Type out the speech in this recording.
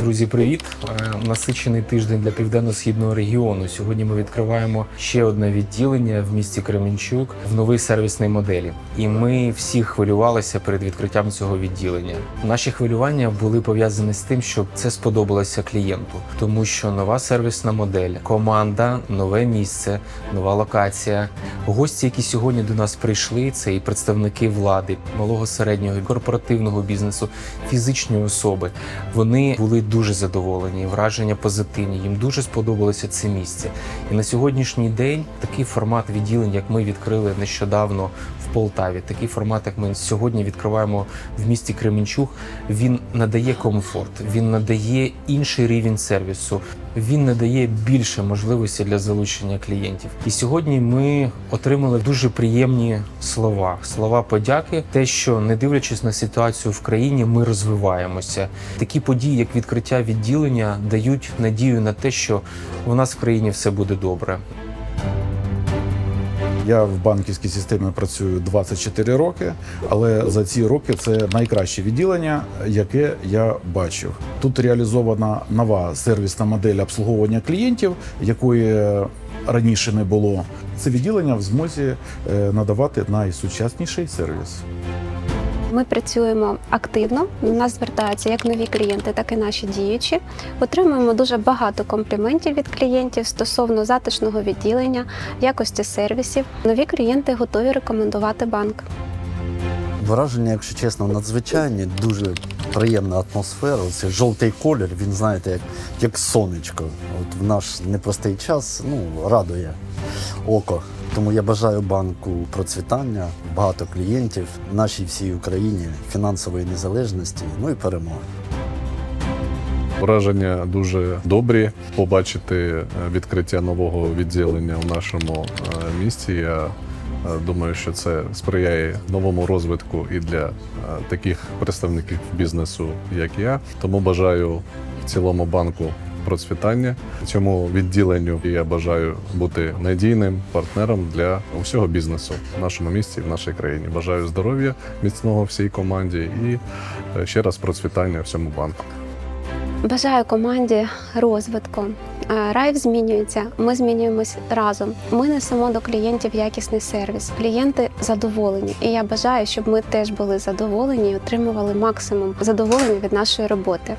Друзі, привіт! Насичений тиждень для південно-східного регіону. Сьогодні ми відкриваємо ще одне відділення в місті Кременчук в новій сервісній моделі. І ми всі хвилювалися перед відкриттям цього відділення. Наші хвилювання були пов'язані з тим, щоб це сподобалося клієнту, тому що нова сервісна модель, команда, нове місце, нова локація. Гості, які сьогодні до нас прийшли, це і представники влади, малого середнього корпоративного бізнесу, фізичні особи. Вони були дуже задоволені, враження позитивні. Їм дуже сподобалося це місце. І на сьогоднішній день такий формат відділень, як ми відкрили нещодавно в Полтаві, такий формат, як ми сьогодні відкриваємо в місті Кременчук, він надає комфорт, він надає інший рівень сервісу. Він надає більше можливості для залучення клієнтів. І сьогодні ми отримали дуже приємні слова, слова подяки, те, що не дивлячись на ситуацію в країні, ми розвиваємося. Такі події, як відкриття відділення, дають надію на те, що у нас в країні все буде добре. Я в банківській системі працюю 24 роки, але за ці роки це найкраще відділення, яке я бачив. Тут реалізована нова сервісна модель обслуговування клієнтів, якої раніше не було. Це відділення в змозі е, надавати найсучасніший сервіс. Ми працюємо активно. До нас звертаються як нові клієнти, так і наші діючі. Отримуємо дуже багато компліментів від клієнтів стосовно затишного відділення, якості сервісів. Нові клієнти готові рекомендувати банк. Враження, якщо чесно, надзвичайні, дуже приємна атмосфера. Це жовтий колір, він знаєте, як, як сонечко. От в наш непростий час ну, радує око. Тому я бажаю банку процвітання, багато клієнтів, нашій всій Україні, фінансової незалежності, ну і перемоги. Враження дуже добрі. Побачити е, відкриття нового відділення в нашому е, місті. Я е, думаю, що це сприяє новому розвитку і для таких представників бізнесу, як я. Тому бажаю в цілому банку процвітання цьому відділенню. І я бажаю бути надійним партнером для усього бізнесу в нашому місті, в нашій країні. Бажаю здоров'я міцного всій команді і е, ще раз процвітання всьому банку. Бажаю команді розвитку. Е, Райв змінюється, ми змінюємось разом. Ми несемо до клієнтів якісний сервіс. Клієнти задоволені. І я бажаю, щоб ми теж були задоволені і отримували максимум задоволення від нашої роботи.